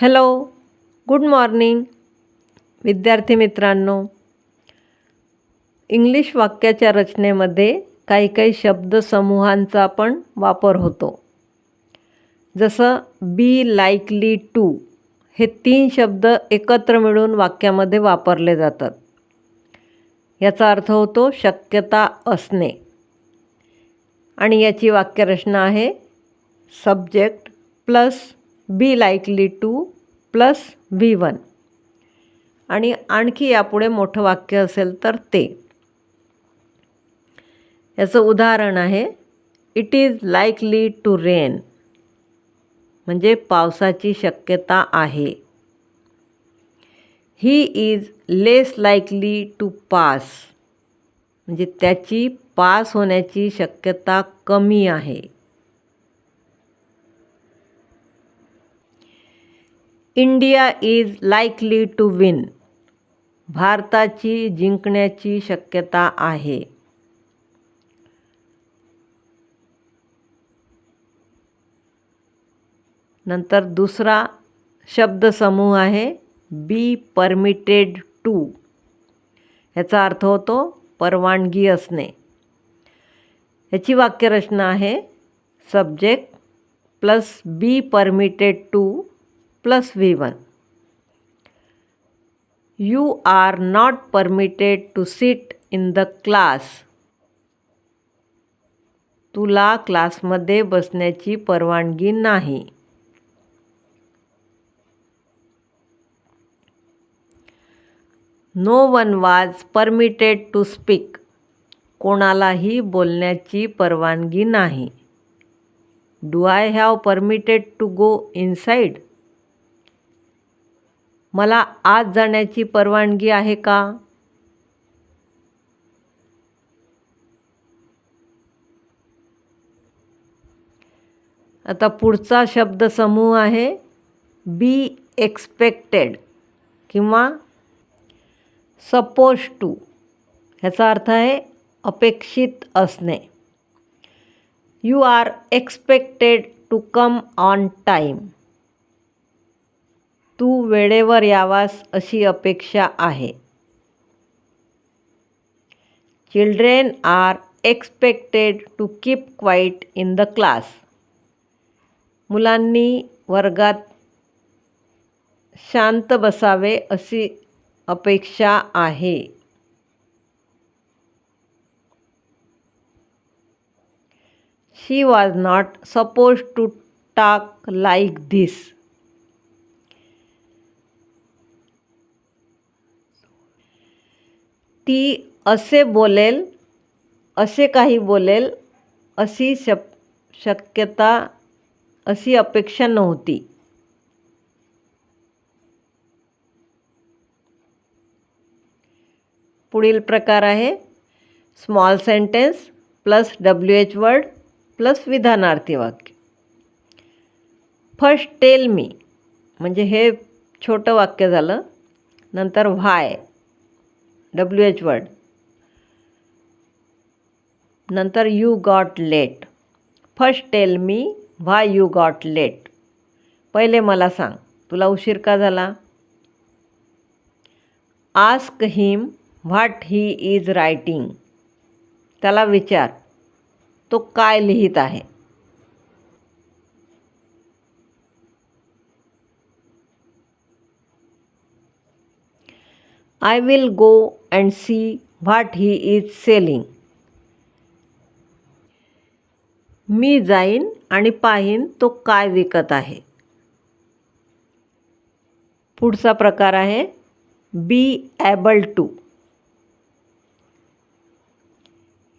Hello good morning. विद्यार्थी मित्रांनो English वाक्याच्या रचनेमध्ये काही काही शब्दसमूहांचा पण वापर होतो. जसं बी लाईकली टू हे तीन शब्द एकत्र मिळून वाक्यामध्ये वापरले जातात. याचा अर्थ होतो शक्यता असणे. आणि याची वाक्यरचना आहे subject plus be likely to plus V one आणि आणखी यापुढे मोठं वाक्य असेल तर ते. याचं उदाहरण आहे it is likely to rain म्हणजे पावसाची शक्यता आहे. He is less likely to pass म्हणजे त्याची पास होण्याची शक्यता कमी आहे. India is likely to win. भारताची जिंकण्याची शक्यता आहे. नंतर दुसरा शब्दसमूह आहे बी परमिटेड टू ह्याचा अर्थ होतो परवानगी असणे. ह्याची वाक्यरचना आहे subject plus be permitted to plus V one you are not permitted to sit in the class तुला क्लासमध्ये बसण्याची परवानगी नाही. No one was permitted to speak कोणालाही बोलण्याची परवानगी नाही. Do I have permitted to go inside मला आत जाण्याची परवानगी आहे का? आता पुढचा शब्दसमूह आहे बी एक्सपेक्टेड किंवा सपोज टू ह्याचा अर्थ आहे अपेक्षित असणे. You are expected to come on time तू वेळेवर यावास अशी अपेक्षा आहे. Children are expected to keep quiet in the class. मुलांनी वर्गात शांत बसावे अशी अपेक्षा आहे. She was not suppose to talk like this ती असे बोलेल असे काही बोलेल अशी शप शक्यता अशी अपेक्षा नव्हती. पुढील प्रकार आहे. Small sentence plus W H word plus विधानार्थी वाक्य. फर्स्ट टेल मी म्हणजे हे छोटं वाक्य झालं. नंतर व्हाय. डब्ल्यू एच वर्ड नंतर you got late first tell me why you got late पहिले मला सांग तुला उशीर का झाला? Ask him what he is writing त्याला विचार तो काय लिहित आहे? I will go and see what he is selling मी जाईन आणि पाहीन तो काय विकत आहे. पुढचा प्रकार आहे बी ॲबल टू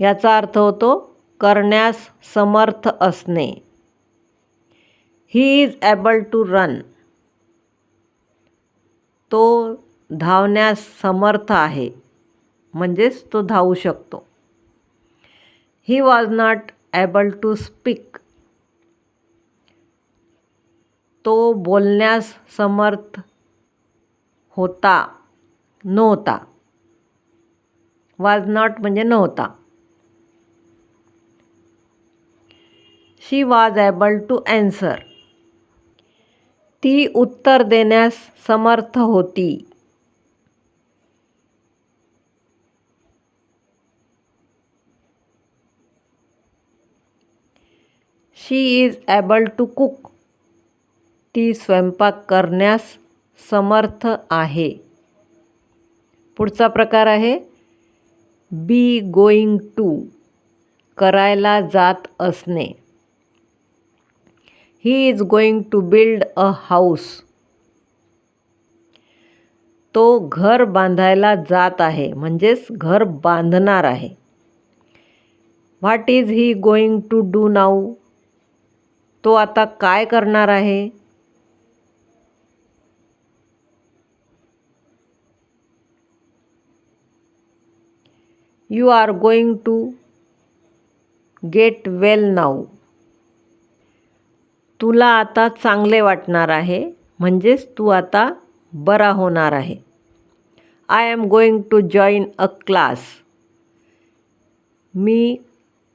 याचा अर्थ होतो करण्यास समर्थ असणे. He is able to run तो धावण्यास समर्थ आहे. म्हणजेच तो धावू शकतो. He was not able to speak तो बोलण्यास समर्थ होता नव्हता. वॉज नॉट म्हणजे नव्हता. She was able to answer ती उत्तर देण्यास समर्थ होती. She is able to cook ती स्वयंपाक करण्यास समर्थ आहे. पुढचा प्रकार आहे. बी गोईंग टू करायला जात असणे. He is going to build a house तो घर बांधायला जात आहे. म्हणजेच घर बांधणार आहे. What is he going to do now तो आता काय करणार आहे? You are going to get well now तुला आता चांगले वाटणार आहे, म्हणजेच तू आता बरा होणार आहे. I am going to join a class me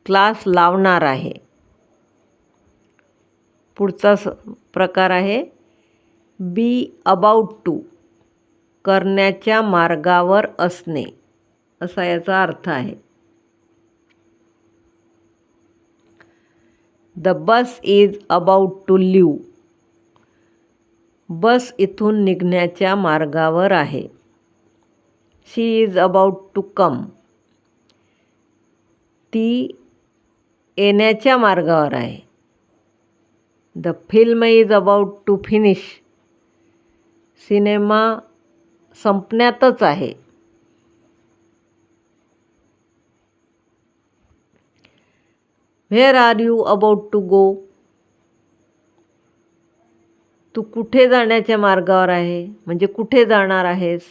class लावणार आहे. पुढचा स प्रकार आहे. बी अबाउट टू करण्याच्या मार्गावर असणे. असा याचा अर्थ आहे. The bus is about to leave bus इथून निघण्याच्या मार्गावर आहे. She is about to come ती येण्याच्या मार्गावर आहे. The film is about to finish cinema संपण्यातच आहे. Where are you about to go तू कुठे जाण्याच्या मार्गावर आहे? म्हणजे कुठे जाणार आहेस?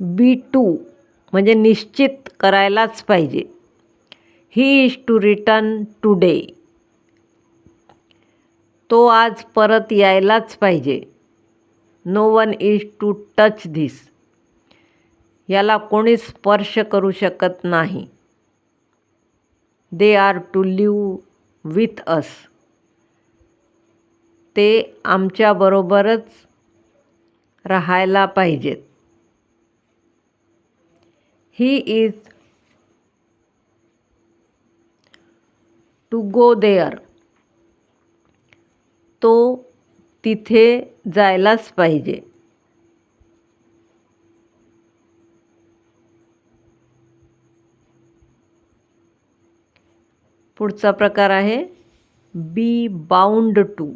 बी टू म्हणजे निश्चित करायलाच पाहिजे. He is to return today तो आज परत यायलाच पाहिजे. No one is to touch this याला कोणी स्पर्श करू शकत नाही. They are to live with us ते आमच्याबरोबरच राहायला पाहिजेत. He is to go there तो तिथे जायलाच पाहिजे. पुढचा प्रकार आहे बी बाउंड टू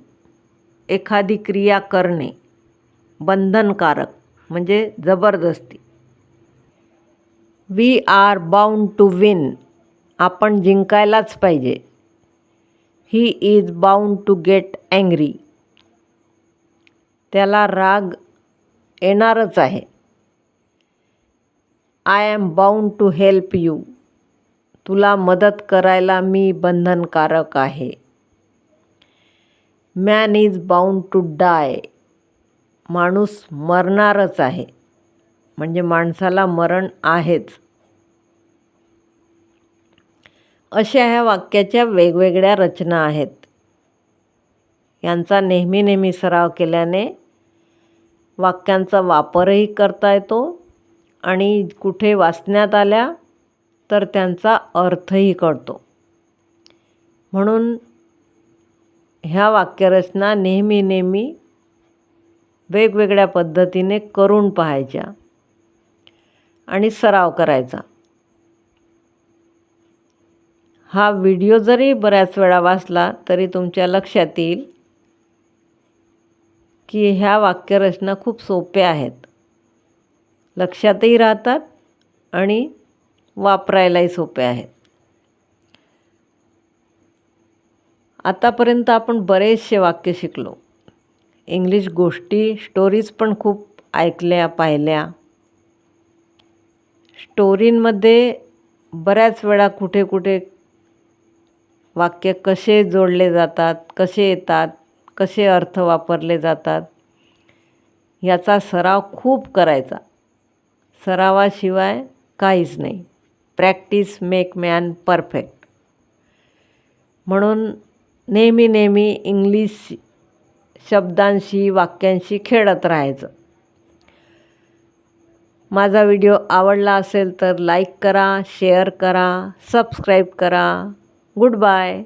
एखादी क्रिया करणे बंधनकारक म्हणजे जबरदस्ती. We are bound to win आपण जिंकायलाच पाहिजे. He is bound to get angry त्याला राग येणारच आहे. I am bound to help you तुला मदत करायला मी बंधनकारक आहे. Man is bound to die माणूस मरणारच आहे. म्हणजे माणसाला मरण आहेच. अशा ह्या वाक्याच्या वेगवेगळ्या रचना आहेत. यांचा नेहमी नेहमी सराव केल्याने वाक्यांचा वापरही करता येतो आणि कुठे वाचण्यात आल्या तर त्यांचा अर्थही कळतो. म्हणून ह्या वाक्यरचना नेहमी नेहमी वेगवेगळ्या पद्धतीने करून पाहायच्या आणि सराव करायचा. हा व्हिडिओ जरी बऱ्याच वेळा वाचला तरी तुमच्या लक्षात येईल की ह्या वाक्यरचना खूप सोप्या आहेत. लक्षातही राहतात आणि वापरायलाही सोप्या आहेत. आतापर्यंत आपण बरेचसे वाक्य शिकलो. इंग्लिश गोष्टी स्टोरीज पण खूप ऐकल्या पाहिल्या. स्टोरींमध्ये बऱ्याच वेळा कुठे कुठे वाक्य कसे जोडले जातात कसे येतात कसे अर्थ वापरले जातात याचा सराव खूप करायचा. सरावाशिवाय काहीच नाही. Practice make man perfect. म्हणून नेहमी नेहमी इंग्लिश शब्दांशी वाक्यांशी खेळत राहायचं. माझा व्हिडिओ आवडला असेल तर लाईक करा शेअर करा सबस्क्राईब करा. Good bye